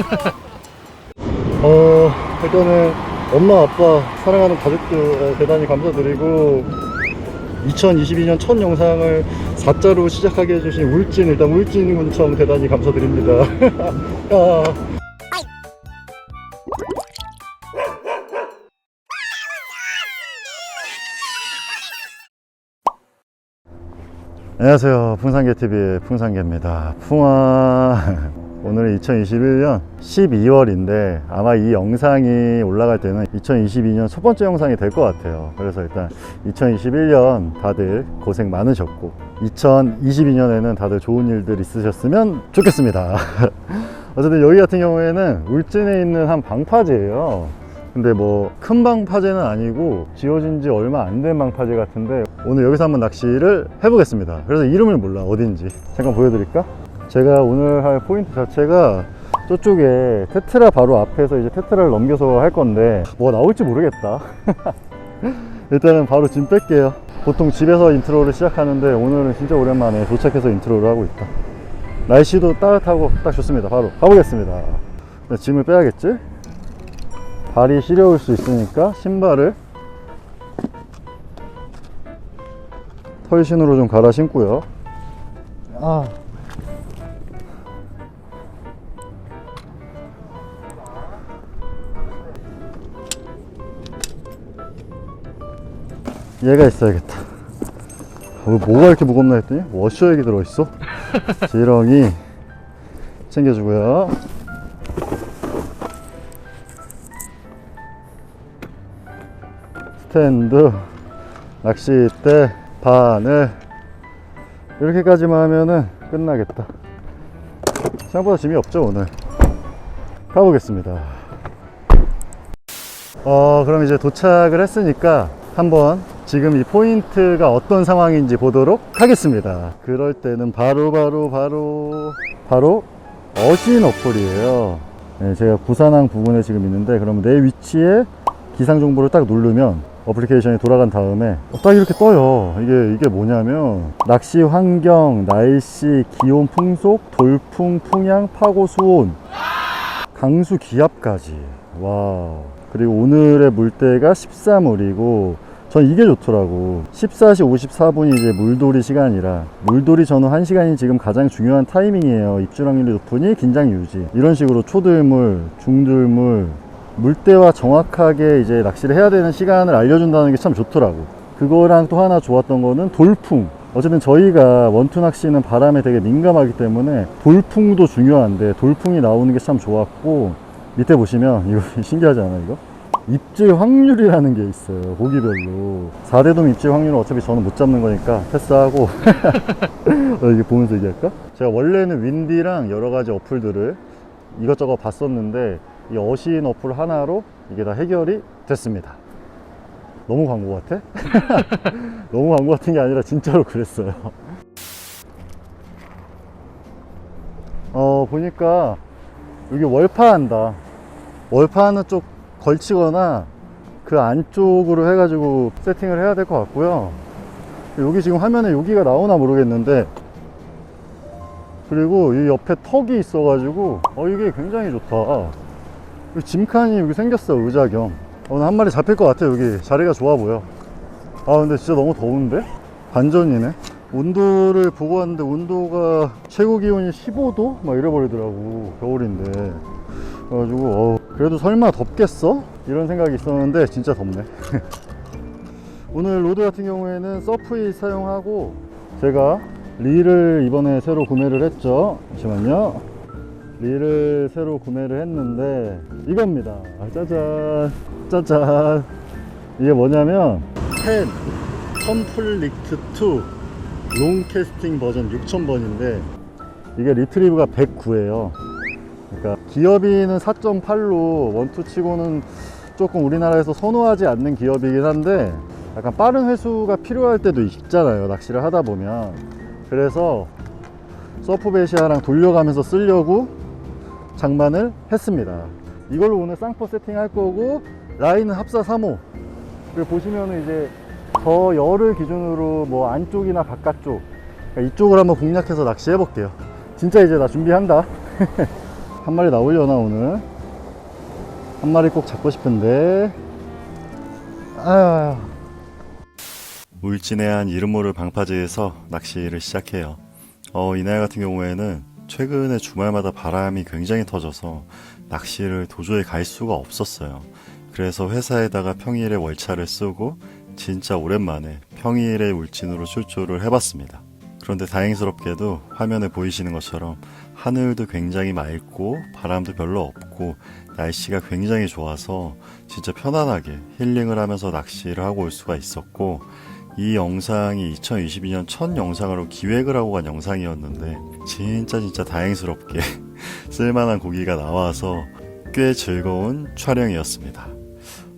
어, 일단은 엄마, 아빠, 사랑하는 가족들 대단히 감사드리고 2022년 첫 영상을 4자로 시작하게 해주신 울진, 일단 울진 군청 대단히 감사드립니다. 야. 안녕하세요. 풍산개TV의 풍산개입니다. 풍화. 오늘은 2021년 12월인데 아마 이 영상이 올라갈 때는 2022년 첫 번째 영상이 될 것 같아요. 그래서 일단 2021년 다들 고생 많으셨고 2022년에는 다들 좋은 일들 있으셨으면 좋겠습니다. 어쨌든 여기 같은 경우에는 울진에 있는 한 방파제예요. 근데 뭐 큰 방파제는 아니고 지어진 지 얼마 안 된 방파제 같은데 오늘 여기서 한번 낚시를 해보겠습니다 그래서 이름을 몰라 어딘지 잠깐 보여드릴까? 제가 오늘 할 포인트 자체가 저쪽에 테트라 바로 앞에서 이제 테트라를 넘겨서 할 건데 뭐 나올지 모르겠다 일단은 바로 짐 뺄게요 보통 집에서 인트로를 시작하는데 오늘은 진짜 오랜만에 도착해서 인트로를 하고 있다 날씨도 따뜻하고 딱 좋습니다 바로 가보겠습니다 네, 짐을 빼야겠지? 발이 시려울 수 있으니까 신발을 털신으로 좀 갈아 신고요. 아. 얘가 있어야겠다. 어, 뭐가 이렇게 무겁나 했더니 워셔액이 들어있어. 지렁이 챙겨주고요. 스탠드, 낚싯대, 바늘 이렇게까지만 하면은 끝나겠다. 생각보다 짐이 없죠 오늘. 가보겠습니다. 어 그럼 이제 도착을 했으니까 한번 지금 이 포인트가 어떤 상황인지 보도록 하겠습니다. 그럴 때는 바로 바로 바로 바로 어신 어플이에요. 네, 제가 부산항 부근에 지금 있는데 그러면 내 위치에 기상 정보를 딱 누르면 어플리케이션이 돌아간 다음에 어, 딱 이렇게 떠요. 이게 이게 뭐냐면 낚시 환경, 날씨, 기온, 풍속, 돌풍, 풍향, 파고, 수온, 강수, 기압까지. 와. 그리고 오늘의 물때가 13물이고 전 이게 좋더라고. 14시 54분이 이제 물돌이 시간이라 물돌이 전후 1시간이 지금 가장 중요한 타이밍이에요. 입질 확률이 높으니 긴장 유지. 이런 식으로 초들물, 중들물, 물때와 정확하게 이제 낚시를 해야 되는 시간을 알려준다는 게 참 좋더라고. 그거랑 또 하나 좋았던 거는 돌풍. 어쨌든 저희가 원투 낚시는 바람에 되게 민감하기 때문에 돌풍도 중요한데 돌풍이 나오는 게 참 좋았고 밑에 보시면 이거 신기하지 않아요 이거? 입질 확률이라는 게 있어요 고기별로. 4대돔 입질 확률은 어차피 저는 못 잡는 거니까 패스하고. 어, 이게 보면서 얘기할까? 제가 원래는 윈디랑 여러 가지 어플들을 이것저것 봤었는데 이 어신 어플 하나로 이게 다 해결이 됐습니다. 너무 광고 같아? 너무 광고 같은 게 아니라 진짜로 그랬어요. 어 보니까 여기 월파한다. 월파하는 쪽 걸치거나 그 안쪽으로 해가지고 세팅을 해야 될 것 같고요. 여기 지금 화면에 여기가 나오나 모르겠는데 그리고 이 옆에 턱이 있어 가지고 어 이게 굉장히 좋다. 짐칸이 여기 생겼어 의자 겸. 오늘 한 마리 잡힐 것 같아 여기. 자리가 좋아 보여. 아 근데 진짜 너무 더운데? 반전이네. 온도를 보고 왔는데 온도가 최고 기온이 15도? 막 이래버리더라고 겨울인데 그래가지고 어 그래도 설마 덥겠어? 이런 생각이 있었는데 진짜 덥네. 오늘 로드 같은 경우에는 서프잇 사용하고 제가 릴을 이번에 새로 구매를 했죠. 잠시만요. 릴을 새로 구매를 했는데 이겁니다. 짜잔. 짜잔. 이게 뭐냐면 10 컴플리트 2 롱캐스팅 버전 6000번인데 이게 리트리브가 109예요 그러니까 기어비는 4.8로 원투 치고는 조금 우리나라에서 선호하지 않는 기어비긴 한데 약간 빠른 회수가 필요할 때도 있잖아요 낚시를 하다 보면. 그래서 서프베시아랑 돌려가면서 쓰려고 장만을 했습니다. 이걸로 오늘 쌍포 세팅 할 거고 라인은 합사 3호. 그리고 보시면은 이제 저 열을 기준으로 뭐 안쪽이나 바깥쪽 그러니까 이쪽을 한번 공략해서 낚시해 볼게요. 진짜 이제 나 준비한다 한 마리 나오려나 오늘? 한 마리 꼭 잡고 싶은데. 아유 울진의 한 이름 모를 방파제에서 낚시를 시작해요. 어, 이날 같은 경우에는 최근에 주말마다 바람이 굉장히 터져서 낚시를 도저히 갈 수가 없었어요. 그래서 회사에다가 평일에 월차를 쓰고 진짜 오랜만에 평일에 울진으로 출조를 해봤습니다 그런데 다행스럽게도 화면에 보이시는 것처럼 하늘도 굉장히 맑고 바람도 별로 없고 날씨가 굉장히 좋아서 진짜 편안하게 힐링을 하면서 낚시를 하고 올 수가 있었고 이 영상이 2022년 첫 영상으로 기획을 하고 간 영상이었는데 진짜 진짜 다행스럽게 쓸만한 고기가 나와서 꽤 즐거운 촬영이었습니다.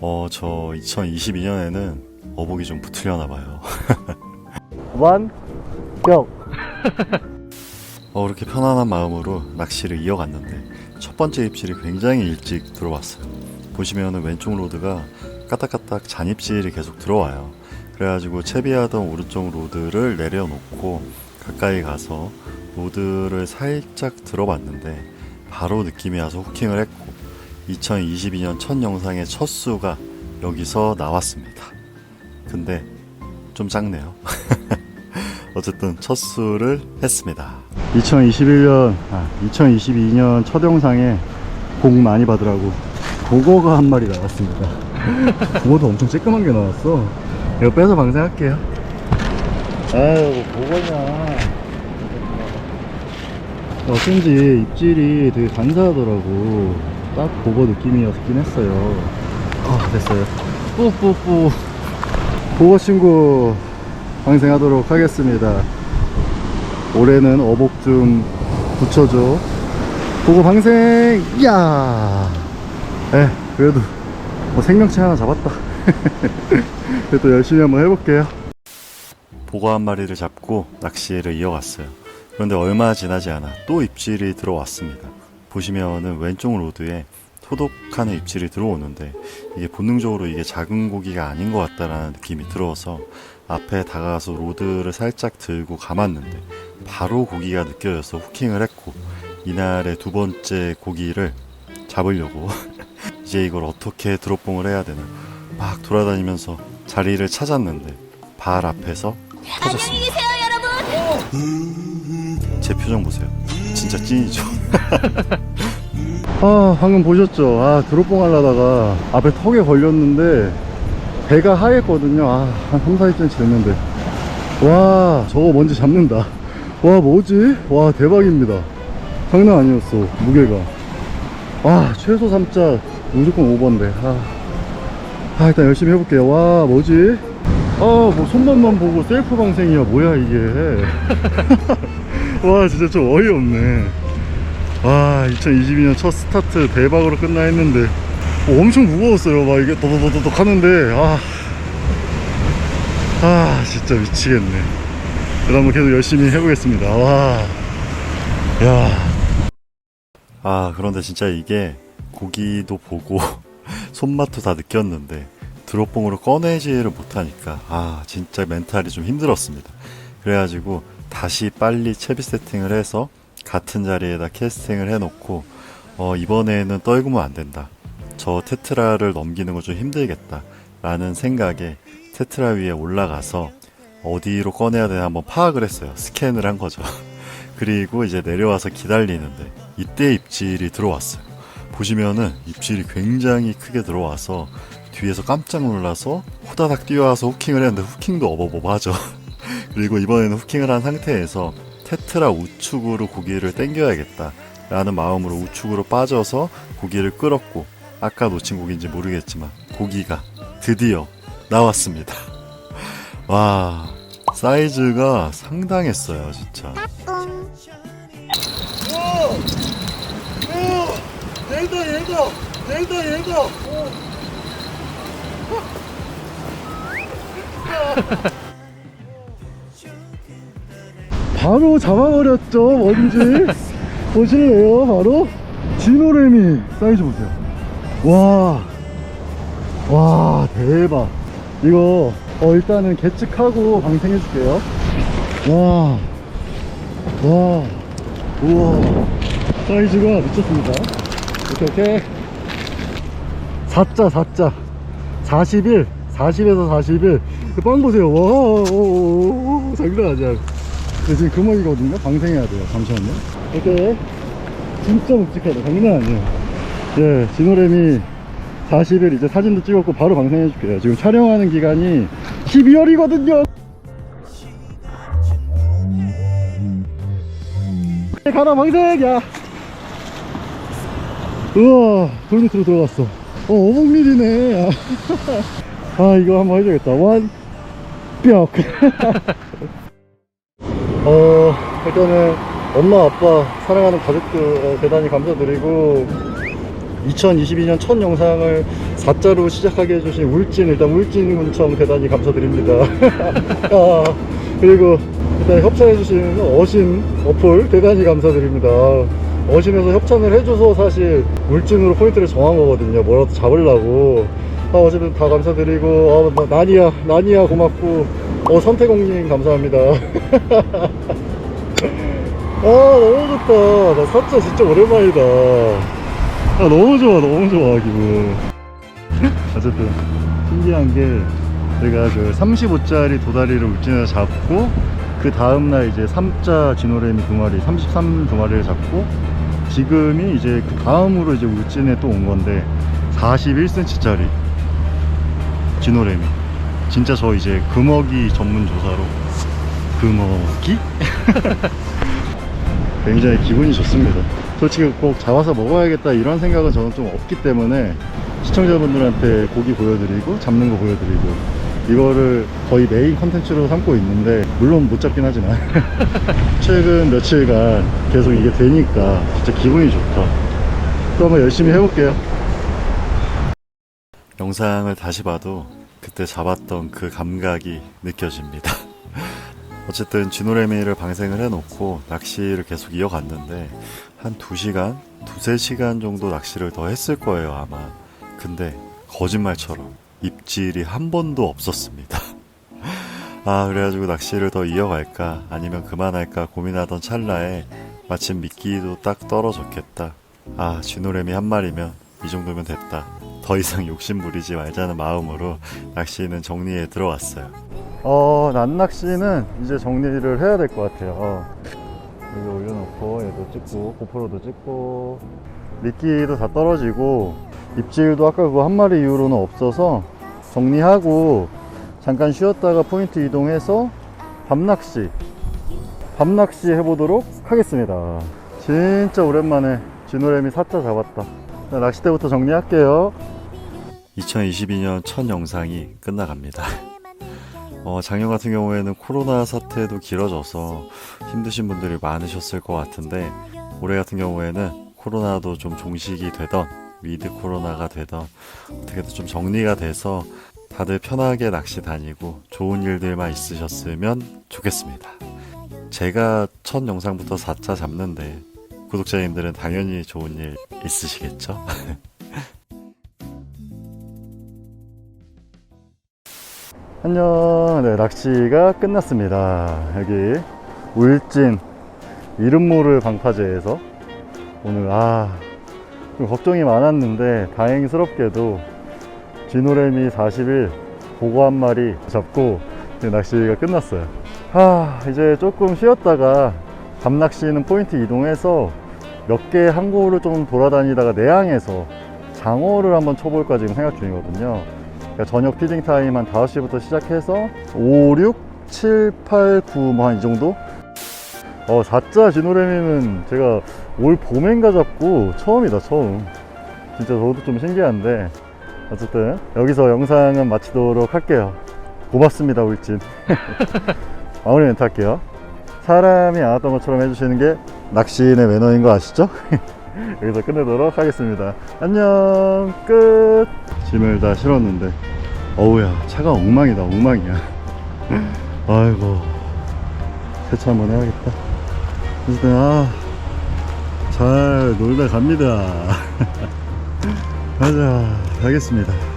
어, 저 2022년에는 어복이 좀 붙으려나 봐요. 완, 뿅. 어, 이렇게 편안한 마음으로 낚시를 이어갔는데 첫 번째 입질이 굉장히 일찍 들어왔어요. 보시면은 왼쪽 로드가 까딱까딱 잔입질이 계속 들어와요. 그래가지고 채비하던 오른쪽 로드를 내려놓고 가까이 가서 로드를 살짝 들어봤는데 바로 느낌이 와서 후킹을 했고 2022년 첫 영상의 첫 수가 여기서 나왔습니다. 근데 좀 작네요. 어쨌든 첫 수를 했습니다. 2021년, 아, 2022년 첫 영상에 복 많이 받으라고 보거가 한 마리 나왔습니다. 보거도 엄청 쬐끄만 게 나왔어. 이거 빼서 방생할게요. 아유, 뭐 보거냐. 어쩐지 입질이 되게 간사하더라고. 딱 보거 느낌이었긴 했어요. 아, 됐어요. 뿌뿌뿌. 보거 친구 방생하도록 하겠습니다. 올해는 어복 좀 붙여줘. 보고 방생, 야 에, 그래도 뭐 생명체 하나 잡았다. 그래도 열심히 한번 해볼게요. 보고 한 마리를 잡고 낚시를 이어갔어요. 그런데 얼마 지나지 않아 또 입질이 들어왔습니다. 보시면은 왼쪽 로드에 토독하는 입질이 들어오는데 이게 본능적으로 이게 작은 고기가 아닌 것 같다라는 느낌이 들어서 앞에 다가가서 로드를 살짝 들고 감았는데 바로 고기가 느껴져서 후킹을 했고 이날의 두 번째 고기를 잡으려고 이제 이걸 어떻게 드롭봉을 해야 되나 막 돌아다니면서 자리를 찾았는데 발 앞에서 터졌습니다. 제 표정 보세요. 진짜 찐이죠. 아 방금 보셨죠? 아 드롭봉 하려다가 앞에 턱에 걸렸는데 배가 하였거든요. 아, 한 3, 40cm 됐는데. 와, 저거 뭔지 잡는다. 와, 뭐지? 와, 대박입니다. 장난 아니었어, 무게가. 와, 최소 3자, 무조건 5번데. 아, 아, 일단 열심히 해볼게요. 와, 뭐지? 아, 뭐 손맛만 보고 셀프 방생이야. 뭐야, 이게. 와, 진짜 좀 어이없네. 와, 2022년 첫 스타트 대박으로 끝나 했는데. 어, 엄청 무거웠어요. 막 이게 도도도도독 하는데, 아. 아, 진짜 미치겠네. 그래도 한번 계속 열심히 해보겠습니다. 와. 야. 아, 그런데 진짜 이게 고기도 보고 손맛도 다 느꼈는데 드롭봉으로 꺼내지를 못하니까 아, 진짜 멘탈이 좀 힘들었습니다. 그래가지고 다시 빨리 채비 세팅을 해서 같은 자리에다 캐스팅을 해놓고 어, 이번에는 떨구면 안 된다. 저 테트라를 넘기는 거 좀 힘들겠다. 라는 생각에 테트라 위에 올라가서 어디로 꺼내야 되나 한번 파악을 했어요. 스캔을 한 거죠. 그리고 이제 내려와서 기다리는데 이때 입질이 들어왔어요. 보시면은 입질이 굉장히 크게 들어와서 뒤에서 깜짝 놀라서 호다닥 뛰어와서 후킹을 했는데 후킹도 어버버하죠. 그리고 이번에는 후킹을 한 상태에서 테트라 우측으로 고기를 당겨야겠다 라는 마음으로 우측으로 빠져서 고기를 끌었고 아까 놓친 고기인지 모르겠지만 고기가 드디어 나왔습니다. 와 사이즈가 상당했어요 진짜. 얘다 얘다 얘다 얘다 바로 잡아버렸죠 뭔지 보실래요 바로 진오래미 사이즈 보세요 와, 와, 대박. 이거, 어, 일단은 계측하고 방생해 줄게요. 와, 와, 우와. 사이즈가 미쳤습니다. 오케이, 오케이. 4자, 4자. 41, 40에서 41. 그빵 보세요. 와, 오, 오, 오, 장난 아니야. 근데 지금 금어이거든요. 방생해야 돼요. 잠시만요. 오케이. 진짜 묵직하다. 장난 아니에요. 예, 진호렘이 40일 이제 사진도 찍었고 바로 방생해 줄게요. 지금 촬영하는 기간이 12월이거든요. 가라 방생! 야! 우와, 돌 밑으로 들어갔어. 어, 어묵밀이네. 아, 이거 한번 해줘야겠다. 완, 뼈. 어, 일단은 엄마, 아빠, 사랑하는 가족들 어, 대단히 감사드리고, 2022년 첫 영상을 4자로 시작하게 해주신 울진, 일단 울진군청 대단히 감사드립니다. 아, 그리고 일단 협찬해주신 어신 어플 대단히 감사드립니다. 어신에서 협찬을 해줘서 사실 울진으로 포인트를 정한 거거든요. 뭐라도 잡으려고. 아, 어쨌든 다 감사드리고, 아, 나- 나니야, 나니야 고맙고, 어, 선태공님 감사합니다. 아, 너무 좋다. 나 사자 진짜 오랜만이다. 아 너무 좋아 너무 좋아 기분 어쨌든 신기한 게 제가 그 35짜리 도다리를 울진에서 잡고 그 다음날 이제 3자 진호래미 두 마리 33 두 마리를 잡고 지금이 이제 그 다음으로 이제 울진에 또 온 건데 41cm짜리 진호래미 진짜 저 이제 금어기 전문 조사로 금어기? 굉장히 기분이 좋습니다. 솔직히 꼭 잡아서 먹어야겠다 이런 생각은 저는 좀 없기 때문에 시청자분들한테 고기 보여드리고 잡는 거 보여드리고 이거를 거의 메인 컨텐츠로 삼고 있는데 물론 못 잡긴 하지만 최근 며칠간 계속 이게 되니까 진짜 기분이 좋다. 또 한번 열심히 해볼게요. 영상을 다시 봐도 그때 잡았던 그 감각이 느껴집니다. 어쨌든 진호래미를 방생을 해놓고 낚시를 계속 이어갔는데 한 2시간, 2, 3시간 정도 낚시를 더 했을 거예요 아마. 근데 거짓말처럼 입질이 한 번도 없었습니다. 아 그래가지고 낚시를 더 이어갈까 아니면 그만할까 고민하던 찰나에 마침 미끼도 딱 떨어졌겠다. 아 진호래미 한 마리면 이 정도면 됐다 더 이상 욕심 부리지 말자는 마음으로 낚시는 정리에 들어왔어요 어, 난낚시는 이제 정리를 해야 될 것 같아요. 어. 여기 올려놓고, 얘도 찍고, 고프로도 찍고, 미끼도 다 떨어지고, 입질도 아까 그거 한 마리 이후로는 없어서 정리하고, 잠깐 쉬었다가 포인트 이동해서 밤낚시, 밤낚시 해보도록 하겠습니다. 진짜 오랜만에 진호래미 사자 잡았다. 자, 낚싯대부터 정리할게요. 2022년 첫 영상이 끝나갑니다. 어, 작년 같은 경우에는 코로나 사태도 길어져서 힘드신 분들이 많으셨을 것 같은데 올해 같은 경우에는 코로나도 좀 종식이 되던 위드 코로나가 되던 어떻게든 좀 정리가 돼서 다들 편하게 낚시 다니고 좋은 일들만 있으셨으면 좋겠습니다. 제가 첫 영상부터 4차 잡는데 구독자님들은 당연히 좋은 일 있으시겠죠? 안녕. 네, 낚시가 끝났습니다. 여기 울진 이름 모를 방파제에서 오늘 아, 좀 걱정이 많았는데 다행스럽게도 진호래미 40일 보고 한 마리 잡고 낚시가 끝났어요. 아, 이제 조금 쉬었다가 밤낚시는 포인트 이동해서 몇 개 항구를 좀 돌아다니다가 내항에서 장어를 한번 쳐볼까 지금 생각 중이거든요. 그러니까 저녁 피딩 타임 한 5시부터 시작해서 5, 6, 7, 8, 9 뭐 한 이 정도? 어, 4자 진호래미는 제가 올 봄엔가 잡고 처음이다 처음 진짜 저도 좀 신기한데 어쨌든 여기서 영상은 마치도록 할게요 고맙습니다 울진 마무리 멘트 할게요 사람이 안 왔던 것처럼 해주시는 게 낚시인의 매너인 거 아시죠? 여기서 끝내도록 하겠습니다. 안녕, 끝! 짐을 다 실었는데, 어우야, 차가 엉망이다, 엉망이야. 아이고, 세차 한번 해야겠다. 어쨌든, 아, 잘 놀다 갑니다. 가자, 가겠습니다.